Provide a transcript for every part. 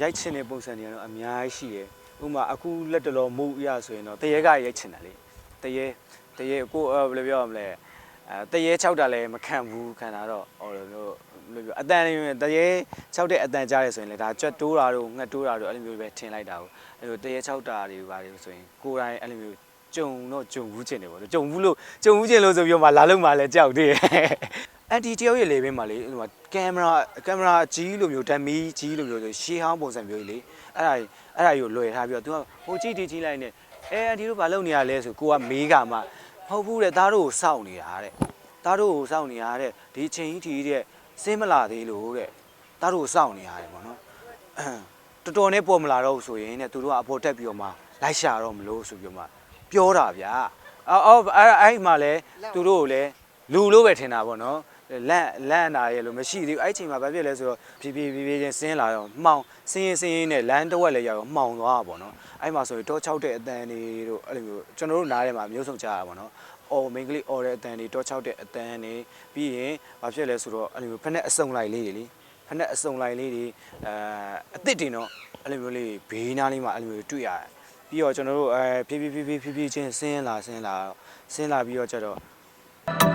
ရိုက်ချင်တဲ့ပုံစံတွေကတော့အများကြီးရှိတယ်ဥပမာအခုလက်တလောမုတ်ရဆိုရင်တော့တရေကရိုက်ချင်တယ်လေတရေတရေကိုအဲဘယ်လိုပြောရမလဲအဲတရေ6တာလည်းမခံဘူးခံတာတော့ဟိုလိုမျိုးဘယ်လိုပြောအတန်လေးတရေ6တဲ့အတန်ကြားရဆိုရင်လေဒါကြွက်တိုးတာတို့ငှက်တိုးတာတို့အဲ့လိုမျိုးပဲထင်လိုက်တာကိုအဲ့လိုတရေ6တာတွေပါတွေဆိုရင်ကိုယ်တိုင်အဲ့လိုမျိုးကြုံတော့ကြုံဘူးချင်တယ်ပေါ့ကြုံဘူးလို့ကြုံဘူးချင်လို့ဆိုပြီးတော့မှလာလို့မှလည်းကြောက်သေးတယ် အန်တီတယောက်ရဲ့လေဘင်းမှာလေဟိုမှာကင်မရာကင်မရာကြီးလိုမျိုးဓာတ်မီကြီးလိုမျိုးဆိုရှေးဟောင်းပုံစံမျိုးကြီးလေအဲ့ဒါအဲ့ဒါကြီးကိုလွယ်ထားပြီးတော့ तू ကဟိုကြည့်တီကြည့်လိုက်နေအဲအန်တီတို့ဘာလုပ်နေရလဲဆိုကိုကမေးကမှမဟုတ်ဘူးတဲ့သားတို့ကိုစောင့်နေတာတဲ့သားတို့ကိုစောင့်နေရတဲ့ဒီချိန်ကြီးတီတဲ့စင်းမလာသေးလို့တဲ့သားတို့ကိုစောင့်နေရတယ်ပေါ့နော်တော်တော်နဲ့ပေါ်မလာတော့ဘူးဆိုရင်တဲ့သူတို့ကအပေါ်တက်ပြီးတော့မှလိုက်ရှာတော့မလို့ဆိုပြီးတော့မှပြောတာဗျာအော်အော်အဲ့အဲ့မှလည်းသူတို့ကိုလည်းလူလို့ပဲထင်တာပေါ့နော် လန့်လန့်နာရဲ့လို့မရှိသေးဘူးအဲ့ချိန်မှာဘာဖြစ်လဲဆိုတော့ဖြည်းဖြည်းဖြည်းဖြည်းချင်းဆင်းလာတော့မှောင်ဆင်းရင်ဆင်းရင်နဲ့လမ်းတစ်ဝက်လည်းရောက်တော့မှောင်သွားတာပေါ့နော်အဲ့မှာဆိုရင်တောချောက်တဲ့အတန်တွေတို့အဲ့လိုမျိုးကျွန်တော်တို့နားထဲမှာမျိုးစုံကြရတာပေါ့နော်အော်မိန်းကလေးအော်တဲ့အတန်တွေတောချောက်တဲ့အတန်တွေပြီးရင်ဘာဖြစ်လဲဆိုတော့အဲ့လိုမျိုးဖက်နဲ့အစုံလိုက်လေးတွေလေဖက်နဲ့အစုံလိုက်လေးတွေအဲအစ်စ်တင်တော့အဲ့လိုမျိုးလေးဘေးနားလေးမှာအဲ့လိုမျိုးတွေ့ရတယ်ပြီးတော့ကျွန်တော်တို့အဲဖြည်းဖြည်းဖြည်းဖြည်းဖြည်းဖြည်းချင်းဆင်းလာဆင်းလာဆင်းလာပြီးတော့ကျတော့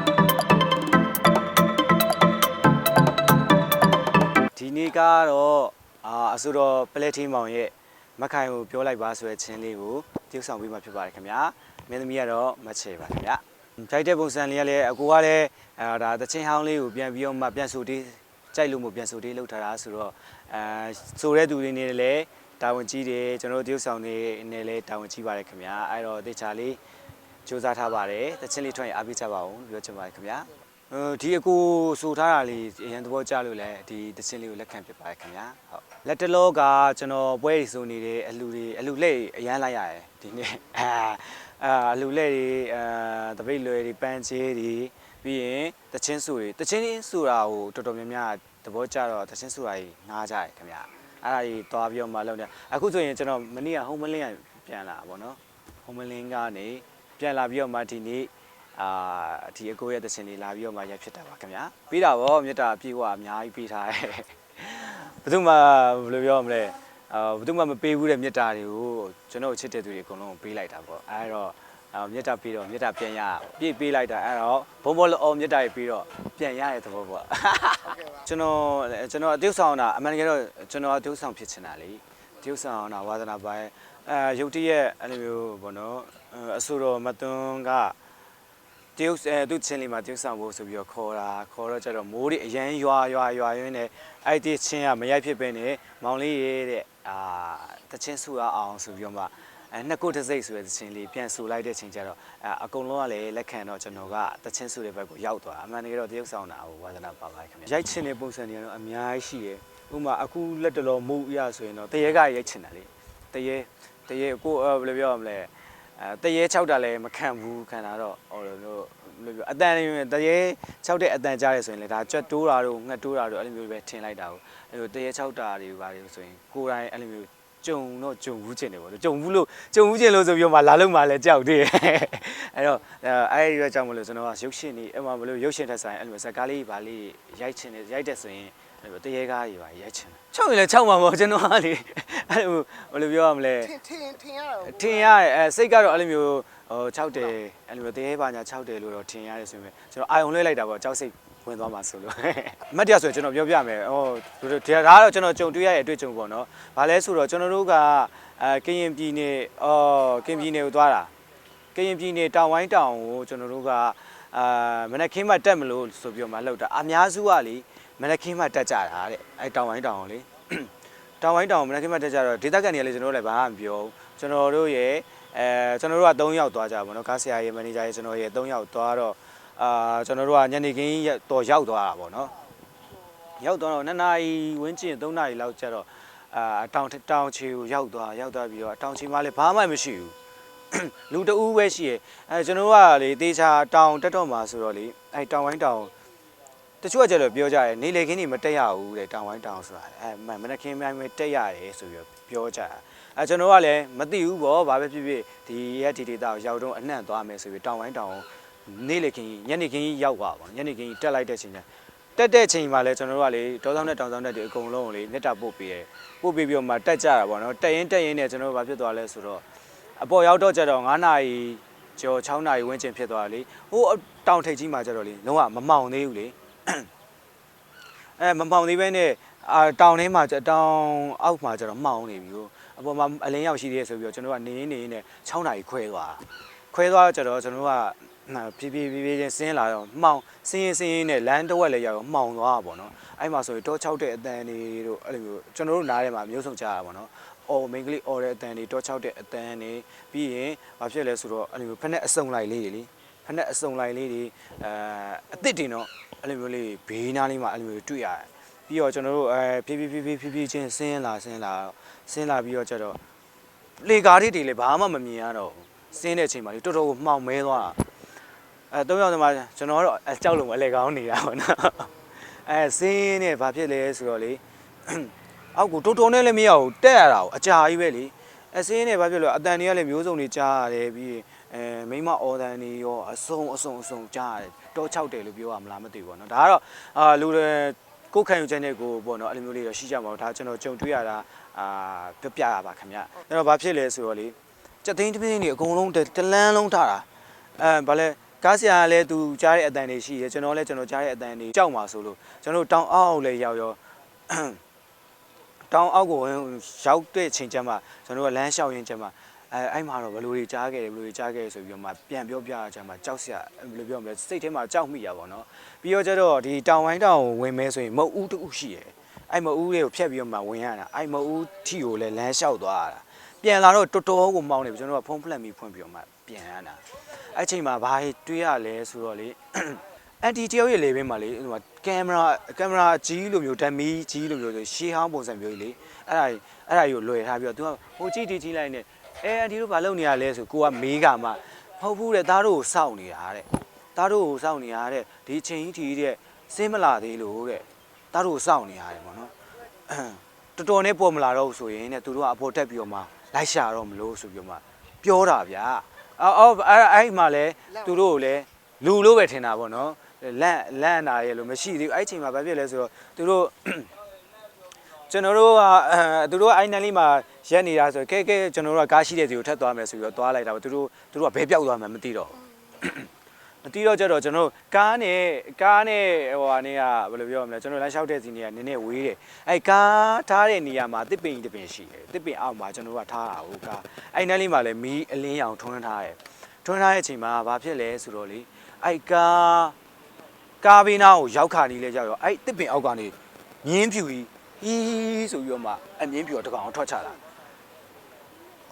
ဒီနေ့ကတော့အာအဆိုတော်ပလက်ထင်းမောင်ရဲ့မခိုင်ကိုပြောလိုက်ပါဆိုတဲ့ချင်းလေးကိုတိကျဆောင်ပေးမှဖြစ်ပါတယ်ခင်ဗျာမင်းသမီးကတော့မချေပါခင်ဗျာကြိုက်တဲ့ပုံစံလေးကလည်းအကိုကလည်းအာဒါတချင်းဟောင်းလေးကိုပြန်ပြီးတော့မှပြန်ဆိုတေးကြိုက်လို့မို့ပြန်ဆိုတေးလောက်ထားတာဆိုတော့အာဆိုတဲ့သူတွေနေလည်းတာဝန်ကြီးတယ်ကျွန်တော်တို့တိကျဆောင်နေနေလည်းတာဝန်ကြီးပါတယ်ခင်ဗျာအဲ့တော့တေချာလေးစူးစမ်းထားပါတယ်တချင်းလေးထွက်ရင်အားပေးကြပါဦးလို့ပြောချင်ပါတယ်ခင်ဗျာအဲ ဒီအကိုဆိုထားတာလေးအရင်သဘောကျလို့လဲဒီတခြင်းလေးကိုလက်ခံပြပါတယ်ခင်ဗျာဟုတ်လက်တလောကကျွန်တော်ပွဲရီဆိုနေတယ်အလူတွေအလူလက်အရန်လိုက်ရတယ်ဒီနေ့အာအာအလူလက်တွေအာတပိတ်လွယ်တွေပန်းချေးတွေပြီးရင်တခြင်းဆိုတွေတခြင်းဆိုတာကိုတော်တော်များများသဘောကျတော့တခြင်းဆိုတာကြီးနားကြတယ်ခင်ဗျာအဲ့ဒါကြီးသွားပြီးတော့မှလုပ်နေအခုဆိုရင်ကျွန်တော်မနေ့က home link ကပြန်လာပါတော့ home link ကနေပြန်လာပြီးတော့မှဒီနေ့ အာဒီအကိုရဲ့တချင်လေးလာပြီးတော့မှရိုက်ဖြစ်တာပါခင်ဗျာပြီးတာဗောမြေတာပြေဝအများကြီးပေးထားတယ်ဘယ်သူမှဘယ်လိုပြောမလဲအာဘယ်သူမှမပေးဘူးတဲ့မြေတာတွေကိုကျွန်တော်ချစ်တဲ့သူတွေအကုန်လုံးပေးလိုက်တာဗောအဲတော့အာမြေတာပြီးတော့မြေတာပြန်ရပြည့်ပေးလိုက်တာအဲတော့ဘုံဘောလောမြေတာတွေပြီးတော့ပြန်ရတဲ့သဘောပေါ့ကျွန်တော်ကျွန်တော်အတုဆောင်တာအမှန်တကယ်တော့ကျွန်တော်အတုဆောင်ဖြစ်ချင်တာလေအတုဆောင်တာဝါသနာပိုင်းအဲရုပ်တရက်အဲ့လိုမျိုးဗောနော်အဆိုတော်မသွန်းက တရုတ်အဲသူ့ချင်းလေးမှာတရုတ်ဆောင်ဖို့ဆိုပြီးတော့ခေါ်တာခေါ်တော့ကျတော့မိုးတွေအရန်ရွာရွာရွာရင်းနဲ့အဲ့ဒီချင်းကမရိုက်ဖြစ်ပဲနဲ့မောင်လေးရဲ့တဲ့အာတချင်းဆူအောင်ဆိုပြီးတော့မှအဲနှစ်ကုတ်တစ်စိတ်ဆိုတဲ့တချင်းလေးပြန်ဆူလိုက်တဲ့ချိန်ကျတော့အဲအကုန်လုံးကလည်းလက်ခံတော့ကျွန်တော်ကတချင်းဆူတဲ့ဘက်ကိုရောက်သွားအမှန်တကယ်တော့တရုတ်ဆောင်တာကိုဝါသနာပါပါခင်ဗျရိုက်ချင်တဲ့ပုံစံတွေကတော့အများကြီးရှိတယ်ဥပမာအခုလက်တလောမုတ်ရဆိုရင်တော့တရေကရိုက်ချင်တာလေတရေတရေကိုအဲဘယ်လိုပြောရမလဲ အဲတရေ6တာလည်းမခံဘူးခံတာတော့ဟိုလိုမျိုးဘယ်လိုပြောအတန်လေးတရေ6တဲ့အတန်ကြားရဆိုရင်လေဒါကြွက်တိုးတာတို့ငှက်တိုးတာတို့အဲ့လိုမျိုးပဲထင်လိုက်တာကိုအဲ့လိုတရေ6တာတွေပါလို့ဆိုရင်ကိုယ်တိုင်အဲ့လိုမျိုးကြုံတော့ကြုံဘူးချင်တယ်ပေါ့ကြုံဘူးလို့ကြုံဘူးချင်လို့ဆိုပြီးတော့မှလာလို့မှလည်းကြောက်သေးတယ်အဲ့တော့အဲ့ဒီတော့ကြောင့်မလို့ကျွန်တော်ကရုပ်ရှင်နေအဲ့မှာမလို့ရုပ်ရှင်ထက်ဆိုင်အဲ့လိုဇက်ကားလေးပါလေးရိုက်ချင်တယ်ရိုက်တဲ့ဆိုရင် အဲ့လိုတရေကားကြီးပါရိုက်ချင်တယ်6ရင်လည်း6မှာပေါ့ကျွန်တော်ကလေအဲ့လိုဘယ်လိုပြောရမလဲထင်ထင်ထင်ရတော့ထင်ရတယ်အဲစိတ်ကတော့အဲ့လိုမျိုးဟို6တယ်အဲ့လိုမျိုးတရေပါညာ6တယ်လို့တော့ထင်ရတယ်ဆိုပေမဲ့ကျွန်တော်အာယုံလွှဲလိုက်တာပေါ့ကြောက်စိတ်ဝင်သွားမှာဆိုလို့အမတ်တရားဆိုရင်ကျွန်တော်ပြောပြမယ်ဟိုဒီဒါကတော့ကျွန်တော်ကြုံတွေ့ရတဲ့အတွေ့အကြုံပေါ့နော်ဘာလဲဆိုတော့ကျွန်တော်တို့ကအဲကရင်ပြည်နယ်အော်ကရင်ပြည်နယ်ကိုသွားတာကရင်ပြည်နယ်တောင်ဝိုင်းတောင်ကိုကျွန်တော်တို့ကအာမနက်ခင်းမှတက်မလို့ဆိုပြီးတော့မှလောက်တာအများစုကလေ မနက်ခင်းမှတက်ကြတာတဲ့အဲတောင်ဝိုင်းတောင်ကိုလေတောင်ဝိုင်းတောင်မနက်ခင်းမှတက်ကြတော့ဒေသခံတွေကလည်းကျွန်တော်တို့လည်းဘာမှမပြောဘူးကျွန်တော်တို့ရဲ့အဲကျွန်တော်တို့က3ယောက်သွားကြပါတော့ကားဆရာရဲ့မန်နေဂျာရဲ့ကျွန်တော်ရဲ့3ယောက်သွားတော့အာကျွန်တော်တို့ကညနေခင်းတော့ရောက်သွားတာပေါ့နော်ရောက်သွားတော့2နာရီဝန်းကျင်3နာရီလောက်ကျတော့အာတောင်တောင်ချီကိုရောက်သွားရောက်သွားပြီးတော့တောင်ချီမှလည်းဘာမှမရှိဘူးလူတဦးပဲရှိရယ်အဲကျွန်တော်တို့ကလေတေချာတောင်တက်တော့မှာဆိုတော့လေအဲတောင်ဝိုင်းတောင် တချို့ကကျတော့ပြောကြတယ်နေလေခင်းကြီးမတက်ရဘူးတဲ့တောင်ဝိုင်းတောင်ဆိုတာအဲမမနက်ခင်းပိုင်းပဲတက်ရတယ်ဆိုပြီးတော့ပြောကြတာအဲကျွန်တော်ကလည်းမသိဘူးဗောဘာပဲဖြစ်ဖြစ်ဒီရက်ဒီဒေတာကိုရောက်တော့အနှံ့သွားမယ်ဆိုပြီးတောင်ဝိုင်းတောင်နေလေခင်းကြီးညနေခင်းကြီးရောက်ပါဗောညနေခင်းကြီးတက်လိုက်တဲ့ချိန်ကျတက်တဲ့ချိန်မှာလဲကျွန်တော်တို့ကလေတောဆောင်နဲ့တောင်ဆောင်နဲ့ဒီအကုန်လုံးကိုလေမြတ်တာပို့ပေးတယ်ပို့ပေးပြီးတော့မှတက်ကြတာပေါ့နော်တက်ရင်တက်ရင်နဲ့ကျွန်တော်တို့ဘာဖြစ်သွားလဲဆိုတော့အပေါ်ရောက်တော့ကြတော့9နာရီကျော်6နာရီဝန်းကျင်ဖြစ်သွားတယ်လေဟိုတောင်ထိပ်ကြီးမှာကြတော့လေလုံးဝမမောင်သေးဘူးလေ အဲမမောင်သေးပဲနဲ့အာတောင်ထဲမှာကျတောင်အောက်မှာကျတော့မှောင်နေပြီဟိုအပေါ်မှာအလင်းရောက်ရှိသေးတယ်ဆိုပြီးတော့ကျွန်တော်ကနေနေနေနဲ့6နာရီခွဲသွားတာခွဲသွားတော့ကျတော့ကျွန်တော်ကဖြည်းဖြည်းဖြည်းဖြည်းချင်းဆင်းလာတော့မှောင်ဆင်းရင်ဆင်းရင်နဲ့လမ်းတစ်ဝက်လည်းရောက်တော့မှောင်သွားတာပေါ့နော်အဲ့မှာဆိုရင်တော့6တဲ့အတန်တွေတို့အဲ့လိုမျိုးကျွန်တော်တို့နားထဲမှာမျိုးစုံကြတာပေါ့နော်အော်မိန်းကလေးအော်တဲ့အတန်တွေတော့6တဲ့အတန်တွေပြီးရင်ဘာဖြစ်လဲဆိုတော့အဲ့လိုမျိုးဖက်နဲ့အစုံလိုက်လေးတွေလေဖက်နဲ့အစုံလိုက်လေးတွေအဲအစ်စ်တင်တော့ အဲ့လိုမျိုးလေးဘေးနားလေးမှာအဲ့လိုမျိုးတွေ့ရတယ်ပြီးတော့ကျွန်တော်တို့အဲဖြည်းဖြည်းဖြည်းဖြည်းဖြည်းဖြည်းချင်းဆင်းလာဆင်းလာဆင်းလာပြီးတော့ကျတော့လေကားတွေတွေလည်းဘာမှမမြင်ရတော့ဘူးဆင်းတဲ့အချိန်မှာလေတော်တော်ကိုမှောင်မဲသွားတာအဲသုံးယောက်တည်းမှာကျွန်တော်ကတော့အကြောက်လုံးအလဲကောင်းနေတာပေါ့နော်အဲဆင်းနေဘာဖြစ်လဲဆိုတော့လေအောက်ကိုတော်တော်နဲ့လည်းမရဘူးတက်ရတာကိုအကြာကြီးပဲလေအဲဆင်းနေဘာဖြစ်လို့အတန်တွေကလည်းမျိုးစုံတွေကြားရတယ်ပြီးရင် အဲမိမအော်တန်တွေရောအစုံအစုံအစုံကြားရတယ်တော6တယ်လို့ပြောရမလားမသိဘူးပေါ့နော်ဒါကတော့အာလူတွေကိုယ်ခံယူချက်နဲ့ကိုပေါ့နော်အဲ့လိုမျိုးလေးတော့ရှိကြမှာပေါ့ဒါကျွန်တော်ကြုံတွေ့ရတာအာပြပြရပါခင်ဗျအဲ့တော့ဘာဖြစ်လဲဆိုတော့လေစက်သိန်းတစ်ပြင်းတွေအကုန်လုံးတတလန်းလုံးထားတာအဲဘာလဲကားဆရာကလည်းသူကြားတဲ့အတန်တွေရှိတယ်ကျွန်တော်လည်းကျွန်တော်ကြားတဲ့အတန်တွေကြောက်မှာဆိုလို့ကျွန်တော်တောင်အောက်အောက်လည်းရောက်ရောတောင်အောက်ကိုဝင်ရောက်တဲ့ချိန်ကျမှကျွန်တော်ကလမ်းလျှောက်ရင်းကျမှ အဲအဲ့မှာတော့ဘယ်လိုတွေကြားခဲ့တယ်ဘယ်လိုတွေကြားခဲ့တယ်ဆိုပြီးတော့မှပြန်ပြောပြရချင်မှကြောက်စရာဘယ်လိုပြောမလဲစိတ်ထဲမှာကြောက်မိရပါတော့ပြီးတော့ကျတော့ဒီတောင်ဝိုင်းတောင်ကိုဝင်မဲဆိုရင်မုတ်ဦးတူရှိရယ်အဲ့မုတ်ဦးလေးကိုဖြတ်ပြီးတော့မှဝင်ရတာအဲ့မုတ်ဦးထီကိုလည်းလမ်းလျှောက်သွားရတာပြန်လာတော့တော်တော်ကိုမောင်းနေပြီကျွန်တော်ကဖုန်းဖလက်မီဖွင့်ပြီးတော့မှပြန်ရတာအဲ့ချိန်မှာဘာတွေးရလဲဆိုတော့လေအန်တီတယောက်ရဲ့လေဘင်းမှာလေဟိုကင်မရာကင်မရာကြီးလိုမျိုးဓာတ်မီကြီးလိုမျိုးဆိုရှေးဟောင်းပုံစံမျိုးကြီးလေအဲ့ဒါအဲ့ဒါကြီးကိုလွယ်ထားပြီးတော့ तू ကဟိုကြည့်တီကြီးလိုက်နေ အဲအန်တီတို့ဘာလုပ်နေရလဲဆိုကိုကမေးကမှဟုတ်ဘူးတဲ့သားတို့ကိုစောင့်နေတာတဲ့သားတို့ကိုစောင့်နေရတဲ့ဒီချိန်ကြီးတီတဲ့စင်းမလာသေးလို့တဲ့သားတို့ကိုစောင့်နေရတယ်ပေါ့နော်တော်တော်နဲ့ပေါ်မလာတော့ဘူးဆိုရင်တဲ့သူတို့ကအပေါ်တက်ပြီးတော့မှလိုက်ရှာတော့မလို့ဆိုပြီးတော့မှပြောတာဗျာအော်အော်အဲ့အဲ့မှလည်းသူတို့ကိုလည်းလူလို့ပဲထင်တာပေါ့နော်လန့်လန့်နာရဲ့လို့မရှိသေးဘူးအဲ့ချိန်မှာဘာဖြစ်လဲဆိုတော့သူတို့ကျွန်တော်တို့ကအဲသူတို့ကအိုင်နန်လေးမှာ ရက်နေတာဆိုကဲကဲကျွန်တော်တို့ကကားရှိတဲ့စီကိုထပ်သွားမယ်ဆိုပြီးတော့သွားလိုက်တာပေါ့သူတို့သူတို့ကဘဲပြောက်သွားမှမသိတော့ဘူးမတီးတော့ကြတော့ကျွန်တော်ကားနဲ့ကားနဲ့ဟိုဟာနေကဘယ်လိုပြောရမလဲကျွန်တော်လမ်းလျှောက်တဲ့စီနေကနည်းနည်းဝေးတယ်အဲကားထားတဲ့နေရာမှာတစ်ပင်တစ်ပင်ရှိတယ်တစ်ပင်အောက်မှာကျွန်တော်ကထားတာဟိုကားအဲနန်းလေးမှာလည်းမီးအလင်းရောင်ထွန်းထားတယ်ထွန်းထားတဲ့အချိန်မှာဘာဖြစ်လဲဆိုတော့လေအဲကားကားဘေးနားကိုရောက်ခါနေလဲကြောက်ရောအဲတစ်ပင်အောက်ကနေမြင်းဖြူကြီးဟီးဆိုပြီးတော့မှအမြင်းဖြူကတကောင်ထွက်ချလာ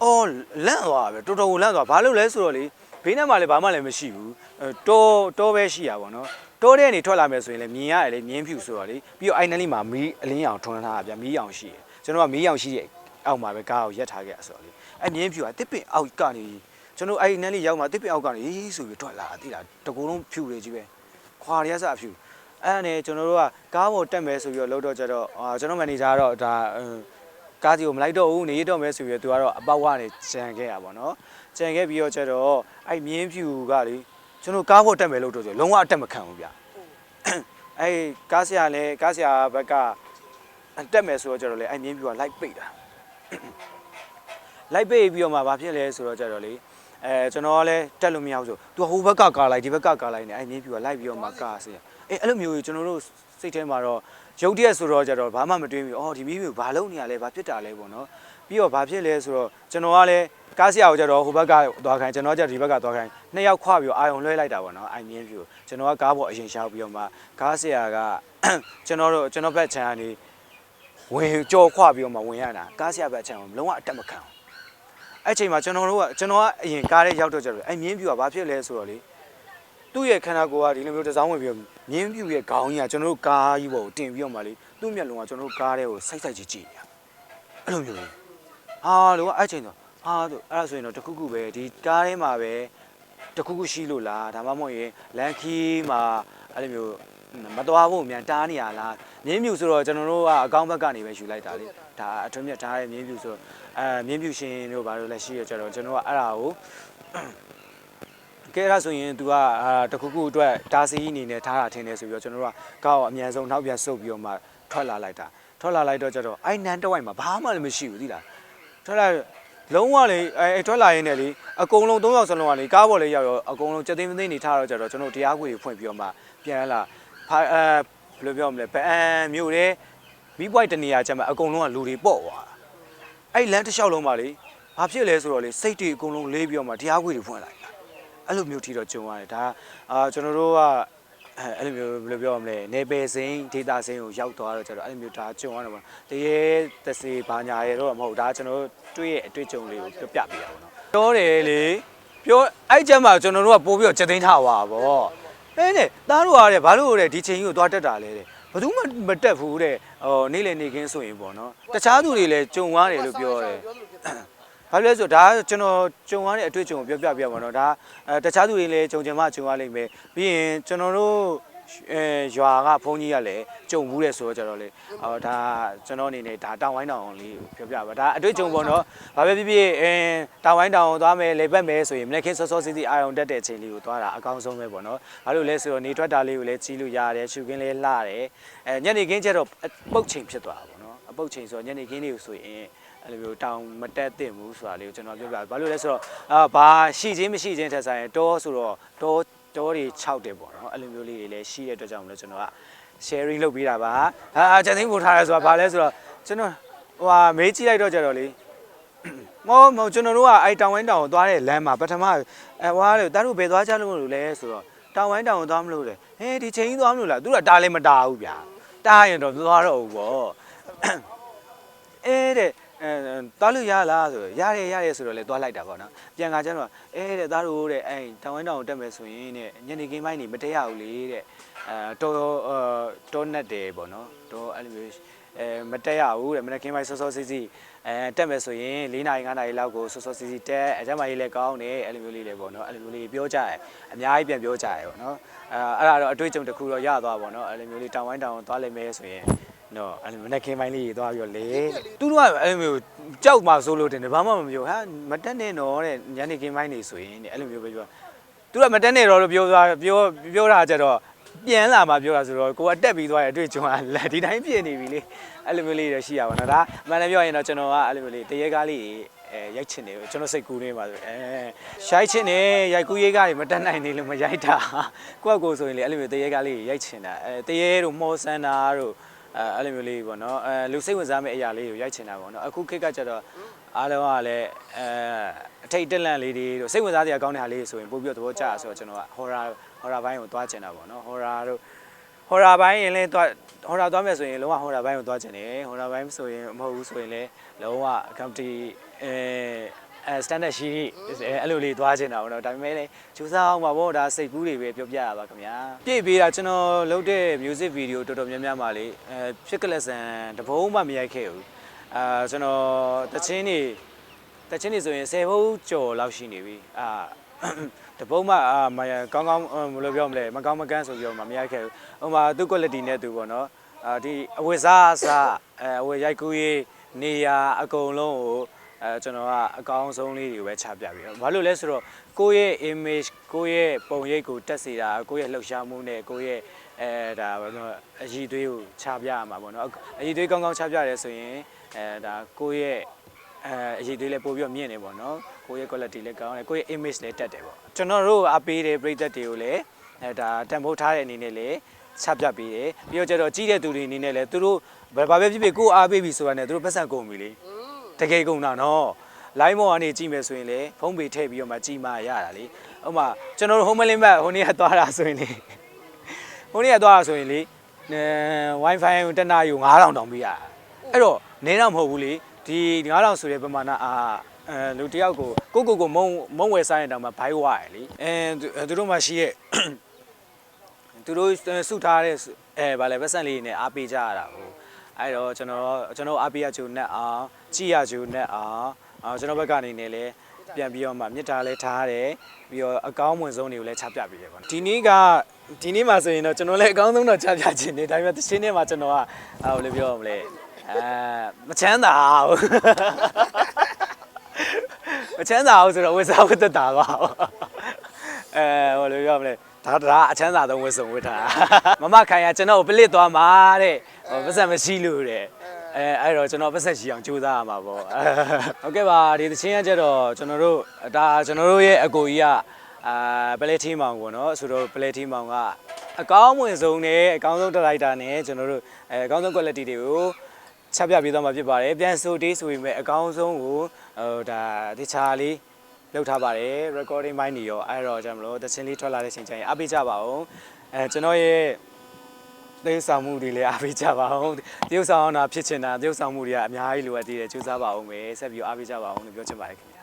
အော်လန့်သွားတာပဲတော်တော်ကိုလန့်သွားဘာလို့လဲဆိုတော့လေဘေးနားမှာလည်းဘာမှလည်းမရှိဘူးအဲတောတောပဲရှိရပါတော့တောတဲ့ကနေထွက်လာမယ်ဆိုရင်လည်းမြင်ရတယ်လေမြင်းဖြူဆိုတော့လေပြီးတော့အိုင်နလီမှာမီးအလင်းရောင်ထွန်းထားတာဗျမီးရောင်ရှိတယ်ကျွန်တော်ကမီးရောင်ရှိတဲ့အောက်မှာပဲကားကိုရက်ထားခဲ့ရဆိုတော့လေအဲမြင်းဖြူကတစ်ပင်အောက်ကနေကျွန်တော်အဲ့ဒီနန်းလေးရောက်မှာတစ်ပင်အောက်ကနေဟီးဆိုပြီးထွက်လာတာသိလားတကူလုံးဖြူတွေကြီးပဲခွာရရစအဖြူအဲ့ဒါနဲ့ကျွန်တော်တို့ကကားပေါ်တက်မယ်ဆိုပြီးတော့လောက်တော့ကြတော့အာကျွန်တော်မန်နေဂျာကတော့ဒါအင်း ကားစီကိုမလိုက်တော့ဘူးနေရတော့မယ်ဆိုပြီးတော့သူကတော့အပေါက်ကနေကြံခဲ့ရပါတော့ကြံခဲ့ပြီးတော့ကျတော့အဲ့မြင်းဖြူကလေကျွန်တော်ကားပေါ်တက်မယ်လို့တော့ဆိုလုံးဝအတက်မခံဘူးဗျအဲ့ကားဆရာလည်းကားဆရာဘက်ကတက်မယ်ဆိုတော့ကျတော့လေအဲ့မြင်းဖြူကလိုက်ပိတ်တာလိုက်ပိတ်ပြီးတော့မှဘာဖြစ်လဲဆိုတော့ကျတော့လေအဲကျွန်တော်ကလည်းတက်လို့မရဘူးဆိုသူကဟိုဘက်ကကားလိုက်ဒီဘက်ကကားလိုက်နေအဲ့မြင်းဖြူကလိုက်ပြီးတော့မှကားဆရာအေးအဲ့လိုမျိုးကျွန်တော်တို့စိတ်ထဲမှာတော့ ရုပ်တရက်ဆိုတော့ကြတော့ဘာမှမတွေးဘူး။အော်ဒီမီးမျိုးဘာလုပ်နေရလဲဘာဖြစ်တာလဲပေါ့နော်။ပြီးတော့ဘာဖြစ်လဲဆိုတော့ကျွန်တော်ကလည်းကားဆရာကိုကြတော့ဟိုဘက်ကသွားခိုင်းကျွန်တော်ကကြဒီဘက်ကသွားခိုင်းနှစ်ယောက်ခွပြီးတော့အာယုံလွှဲလိုက်တာပေါ့နော်။အိုင်မြင်းဖြူကျွန်တော်ကကားပေါ်အရင်ရှောက်ပြီးတော့မှကားဆရာကကျွန်တော်တို့ကျွန်တော်ဘက်ခြံကနေဝင်ကြော်ခွပြီးတော့မှဝင်ရတာကားဆရာဘက်ခြံကလုံးဝအတက်မခံဘူး။အဲ့ချိန်မှာကျွန်တော်တို့ကကျွန်တော်ကအရင်ကားလေးရောက်တော့ကြတော့အဲ့မြင်းဖြူကဘာဖြစ်လဲဆိုတော့လေ သူ့ရဲ့ခန္ဓာကိုယ်ကဒီလိုမျိုးတစောင်းဝင်ပြီးတော့မြင်းပြူရဲ့ခေါင်းကြီးကကျွန်တော်တို့ကားကြီးပေါ်ကိုတင်ပြီးတော့မှလေသူ့မျက်လုံးကကျွန်တော်တို့ကားထဲကိုစိုက်စိုက်ကြည့်ကြည့်နေတာအဲ့လိုမျိုးလေဟာလို့အဲ့ချိန်တော့ဟာတို့အဲ့ဒါဆိုရင်တော့တခုခုပဲဒီကားထဲမှာပဲတခုခုရှိလို့လားဒါမှမဟုတ်ရင်လန်ခီမှာအဲ့လိုမျိုးမတော်ဖို့မြန်တားနေရလားမြင်းပြူဆိုတော့ကျွန်တော်တို့ကအကောင့်ဘက်ကနေပဲယူလိုက်တာလေဒါအထွတ်မြတ်ထားတဲ့မြင်းပြူဆိုတော့အဲမြင်းပြူရှင်တို့ဘာလို့လဲရှိရကြတော့ကျွန်တော်ကအဲ့ဒါကို ကဲအဲ့ဒါဆိုရင် तू ကအာတခုခုအတွက်ဒါစီအနေနဲ့ထားတာထင်တယ်ဆိုပြီးတော့ကျွန်တော်တို့ကကောက်အမြန်ဆုံးနောက်ပြန်ဆုပ်ပြီးတော့မှထွက်လာလိုက်တာထွက်လာလိုက်တော့ကျတော့အဲ့နန်းတစ်ဝိုက်မှာဘာမှလည်းမရှိဘူးသိလားထွက်လာလုံးဝလေအဲထွက်လာရင်းနဲ့လေအကုန်လုံး၃ယောက်စလုံးကလေကားပေါ်လေးရောက်ရောအကုန်လုံးစက်သိမ်းမသိမ်းနေထားတော့ကျတော့ကျွန်တော်တရားခွေတွေဖွင့်ပြီးတော့မှပြန်လာဖာအဲဘယ်လိုပြောမလဲဗအန်မြို့တဲ့မိပွိုက်တနေရာကျမှအကုန်လုံးကလူတွေပေါ့သွားတာအဲ့လမ်းတစ်လျှောက်လုံးပါလေဘာဖြစ်လဲဆိုတော့လေစိတ်တွေအကုန်လုံးလေးပြီးတော့မှတရားခွေတွေဖွင့်လိုက်တာ အဲ့လိုမျိုးထီတော့ကြုံရတယ်ဒါအာကျွန်တော်တို့ကအဲအဲ့လိုမျိုးဘယ်လိုပြောရမလဲနေပယ်စိမ်းဒေတာစိမ်းကိုရောက်သွားတော့ကျတော့အဲ့လိုမျိုးဒါကြုံရတော့ပေါ့တရေတစေဘာညာရဲတော့မဟုတ်ဒါကျွန်တော်တို့တွေ့ရဲ့အတွေ့အကြုံလေးကိုပြောပြပေးရအောင်နော်ပြောတယ်လေပြောအဲ့ကျမ်းမှာကျွန်တော်တို့ကပို့ပြီးတော့ချက်သိမ်းထားပါဗောအဲ့နဲ့သားတို့ကတဲ့ဘာလို့တဲ့ဒီချိန်ကြီးကိုသွားတက်တာလဲတဲ့ဘယ်သူမှမတက်ဘူးတဲ့ဟိုနေ့လေနေခင်းဆိုရင်ပေါ့နော်တခြားသူတွေလည်းကြုံသွားတယ်လို့ပြောတယ် ဘာလို့လဲဆိုတော့ဒါကကျွန်တော်ကြုံရတဲ့အတွေ့အကြုံကိုပြောပြပြပါတော့ဒါအဲတခြားသူတွေလည်းကြုံကြံမှကြုံရလိမ့်မယ်ပြီးရင်ကျွန်တော်တို့အဲရွာကဘုန်းကြီးကလည်းကြုံဘူးတယ်ဆိုတော့ကြတော့လေဟောဒါကျွန်တော်အနေနဲ့ဒါတောင်ဝိုင်းတောင်လေးကိုပြောပြပါဒါအတွေ့အကြုံပေါ့နော်ဘာပဲဖြစ်ဖြစ်အဲတောင်ဝိုင်းတောင်ကိုသွားမယ်လေပတ်မယ်ဆိုရင်မနေ့ကစောစောစီးစီးအာရုံတက်တဲ့အချိန်လေးကိုသွားတာအကောင်းဆုံးပဲပေါ့နော်ဘာလို့လဲဆိုတော့နေထွက်တာလေးကိုလည်းကြီးလို့ရတယ်ရှုခင်းလေးလှတယ်အဲညနေခင်းကျတော့အပုတ်ချိန်ဖြစ်သွားတာပေါ့နော်အပုတ်ချိန်ဆိုတော့ညနေခင်းလေးကိုဆိုရင် အဲ့လိုမျိုးတောင်မတက်သင့်ဘူးဆိုတာလေးကိုကျွန်တော်ပြောပြဘာလို့လဲဆိုတော့အာဘာရှိချင်းမရှိချင်းထက်ဆိုင်တောဆိုတော့တောတောတွေ6တယ်ပေါ့နော်အဲ့လိုမျိုးလေးတွေလည်းရှိတဲ့အတွက်ကြောင့်မလို့ကျွန်တော်က sharing လုပ်ပေးတာပါဟာချက်သိန်းပို့ထားရဲဆိုတာဘာလဲဆိုတော့ကျွန်တော်ဟိုဟာမေးကြည့်လိုက်တော့ကြတော့လေမဟုတ်မဟုတ်ကျွန်တော်တို့ကအဲ့တောင်ဝိုင်းတောင်ကိုသွားတဲ့လမ်းမှာပထမအဲဟွာလေတားတို့ဘယ်သွားကြလို့မလို့လဲဆိုတော့တောင်ဝိုင်းတောင်ကိုသွားမလို့လေဟဲဒီချိန်ကြီးသွားမလို့လားသူကတားလည်းမတားဘူးဗျာတားရင်တော့သွားတော့ဘူးပေါ့အဲတဲ့ အဲသွားလို့ရလားဆိုတော့ရတယ်ရတယ်ဆိုတော့လေသွားလိုက်တာပေါ့နော်ပြန်ကကျတော့အဲတဲ့သားတို့တဲ့အဲတောင်ဝင်းတောင်ကိုတက်မယ်ဆိုရင်တဲ့ညနေခင်းပိုင်းနေမတက်ရဘူးလေတဲ့အဲတော်အဲတော်နဲ့တယ်ပေါ့နော်တော်အဲ့လိုမျိုးအဲမတက်ရဘူးတဲ့မနေ့ခင်းပိုင်းစောစောစီးစီးအဲတက်မယ်ဆိုရင်၄နာရီ၅နာရီလောက်ကိုစောစောစီးစီးတက်အကြမ်းမကြီးလည်းကောင်းတယ်အဲ့လိုမျိုးလေးလည်းပေါ့နော်အဲ့လိုမျိုးလေးပြောကြတယ်အများကြီးပြန်ပြောကြတယ်ပေါ့နော်အဲအဲ့ဒါတော့အတွေ့အကြုံတစ်ခုတော့ရသွားပါတော့အဲ့လိုမျိုးလေးတောင်ဝိုင်းတောင်ကိုသွားလိမ့်မယ်ဆိုရင် နော်အဲ့လိုမနေ့ခင်းပိုင်းလေးကြီးသွားပြီးတော့လေသူတို့ကအဲ့လိုမျိုးကြောက်မှဆိုလို့တင်တယ်ဘာမှမပြောဟာမတက်နဲ့တော့တဲ့ညနေခင်းပိုင်းနေဆိုရင်တဲ့အဲ့လိုမျိုးပဲပြောသူကမတက်နဲ့တော့လို့ပြောသွားပြောပြောတာကြတော့ပြန်လာမှပြောတာဆိုတော့ကိုကတက်ပြီးသွားရဲ့အတွေ့အကြုံကလက်ဒီတိုင်းပြည့်နေပြီလေအဲ့လိုမျိုးလေးတော့ရှိရပါတော့ဒါအမှန်တမ်းပြောရင်တော့ကျွန်တော်ကအဲ့လိုမျိုးလေးတရေကားလေးအဲရိုက်ချင်တယ်ကျွန်တော်စိတ်ကူးနေပါဆိုအဲရှိုက်ချင်တယ်ရိုက်ကူးရေးကားတွေမတက်နိုင်နေလို့မရိုက်တာကိုယ့်ကိုယ်ဆိုရင်လေအဲ့လိုမျိုးတရေကားလေးရိုက်ချင်တာအဲတရေတို့မော်ဆန်တာတို့ အဲအဲ့လိုမျိုးလေးပေါ့နော်အဲလူစိတ်ဝင်စားမယ့်အရာလေးကိုရိုက်ချင်တာပေါ့နော်အခုခေတ်ကကျတော့အားလုံးကလည်းအဲအထိတ်တက်လန့်လေးတွေတို့စိတ်ဝင်စားစရာကောင်းတဲ့ဟာလေးဆိုရင်ပို့ပြီးတော့သဘောကျတာဆိုတော့ကျွန်တော်က horror horror ဘိုင်းကိုသွားချင်တာပေါ့နော် horror တို့ horror ဘိုင်းရင်လည်းသွား horror သွားမယ်ဆိုရင်လုံးဝ horror ဘိုင်းကိုသွားချင်တယ် horror ဘိုင်းဆိုရင်မဟုတ်ဘူးဆိုရင်လည်းလုံးဝ comedy အဲ အဲ standard ရှိအဲအဲ့လိုလေးသွားချင်တာပေါ့နော်ဒါပေမဲ့လည်းကြိုးစားအောင်ပါဗောဒါစိတ်ကူးတွေပဲပြောပြရပါခင်ဗျာပြည့်ပေးတာကျွန်တော်လုပ်တဲ့ music video တော်တော်များများပါလေအဲဖြစ်ကလဆန်တဘုံမှမရိုက်ခဲ့ဘူးအာကျွန်တော်တချင်းနေတချင်းနေဆိုရင်10ဘုံကျော်လောက်ရှိနေပြီအာတပုံးမအာမရကောင်းကောင်းဘယ်လိုပြောမလဲမကောင်းမကန်းဆိုပြီးတော့မရိုက်ခဲ့ဘူးဟိုမှာသူ့ quality နဲ့သူပေါ့နော်အာဒီအဝတ်စားအစားအဲအဝတ်ရိုက်ကူးရေးနေရာအကုန်လုံးကို အဲကျွန်တော်ကအကောင်းဆုံးလေးတွေပဲချပြပြီးတော့ဘာလို့လဲဆိုတော့ကိုယ့်ရဲ့ image ကိုယ့်ရဲ့ပုံရိပ်ကိုတက်စေတာကိုယ့်ရဲ့လှုပ်ရှားမှုနဲ့ကိုယ့်ရဲ့အဲဒါဘာလို့အရည်သွေးကိုချပြရမှာပေါ့နော်အရည်သွေးကောင်းကောင်းချပြရဲဆိုရင်အဲဒါကိုယ့်ရဲ့အဲအရည်သွေးလည်းပို့ပြီးတော့မြင့်နေပေါ့နော်ကိုယ့်ရဲ့ quality လည်းကောင်းတယ်ကိုယ့်ရဲ့ image လည်းတက်တယ်ပေါ့ကျွန်တော်တို့အပေးတဲ့ပြည်သက်တွေကိုလည်းအဲဒါတန်ဖိုးထားတဲ့အနေနဲ့လည်းချပြပေးတယ်ပြီးတော့ကျတော့ကြီးတဲ့သူတွေအနေနဲ့လည်းသူတို့ဘာပဲဖြစ်ဖြစ်ကိုယ်အားပေးပြီဆိုတာနဲ့သူတို့ပတ်စံကုန်ပြီလေ တကယ်ကုန်တာနော် line မော်ကနေကြည့်မယ်ဆိုရင်လေဖုန်းပေထည့်ပြီးတော့မှကြည့်မှရတာလေဥပမာကျွန်တော်တို့ home link ဘက်ဟိုနေ့ကသွားတာဆိုရင်လေဟိုနေ့ကသွားတာဆိုရင်လေအဲ wifi ကိုတစ်နာရီကို9000တောင်ပေးရတာအဲ့တော့နည်းတော့မဟုတ်ဘူးလေဒီ9000ဆိုတဲ့ပမာဏအာအဲလူတစ်ယောက်ကိုကိုကိုကိုမုံမုံဝယ်စားရင်တောင်မှဘိုင်းဝရလေအဲသူတို့မှရှိရဲ့သူတို့စုထားတဲ့အဲဗာလဲပတ်စံလေးနဲ့အားပေးကြရတာဟိုအဲ့တော့ကျွန်တော်ကျွန်တော်အားပေးရချိုနဲ့အောင် ကြည်ရချိုနဲ့အောင်အာကျွန်တော်ဘက်ကနေနေလဲပြန်ပြီးတော့မှမြစ်တာလဲထားတယ်ပြီးတော့အကောင်းမွန်ဆုံးတွေကိုလည်းချပြပေးတယ်ပေါ့နော်ဒီနေ့ကဒီနေ့မှာဆိုရင်တော့ကျွန်တော်လည်းအကောင်းဆုံးတော့ချပြခြင်းနေဒါပေမဲ့တစ်ချိန်နဲ့မှာကျွန်တော်ကအာဘယ်လိုပြောရမလဲအဲမချမ်းသာဘူးမချမ်းသာဘူးဆိုတော့ဝိစားဝတ်သက်တာပါအဲအဲဟိုလိုပြောမလဲဒါဒါအချမ်းသာဆုံးဝတ်စုံဝတ်ထားမမခိုင်ကကျွန်တော်ကိုပလစ်သွားမှာတဲ့ဟိုပတ်စံမရှိလို့တဲ့ အဲအဲ့တော့ကျွန်တော်ပတ်ဆက်ရှိအောင်ကြိုးစားရမှာပေါ့ဟုတ်ကဲ့ပါဒီသချင်းကကြတော့ကျွန်တော်တို့ဒါကျွန်တော်တို့ရဲ့အကိုကြီးကအာပလဲထီမောင်ပေါ့နော်ဆိုတော့ပလဲထီမောင်ကအကောင်းမွန်ဆုံးနဲ့အကောင်းဆုံးဒရိုက်တာနဲ့ကျွန်တော်တို့အဲအကောင်းဆုံး quality တွေကိုချပြပေးသွားမှာဖြစ်ပါတယ်ပြန်ဆိုတေးဆိုရင်ပဲအကောင်းဆုံးကိုဟိုဒါတခြားလေးလုပ်ထားပါတယ် recording ဘိုင်းနေရောအဲ့တော့ကျွန်တော်တို့တချင်းလေးထွက်လာတဲ့ချိန်ကျရင်အားပေးကြပါဦးအဲကျွန်တော်ရဲ့ သေဆောင်မှုတွေလည်းအားပေးကြပါဦးသေဆောင်တာဖြစ်ချင်တာသေဆောင်မှုတွေက အများကြီးလိုအပ်သေးတယ်ကြိုးစားပါဦးမယ်ဆက်ပြီးအားပေးကြပါဦးလို့ပြောချင်ပါတယ်ခင်ဗျ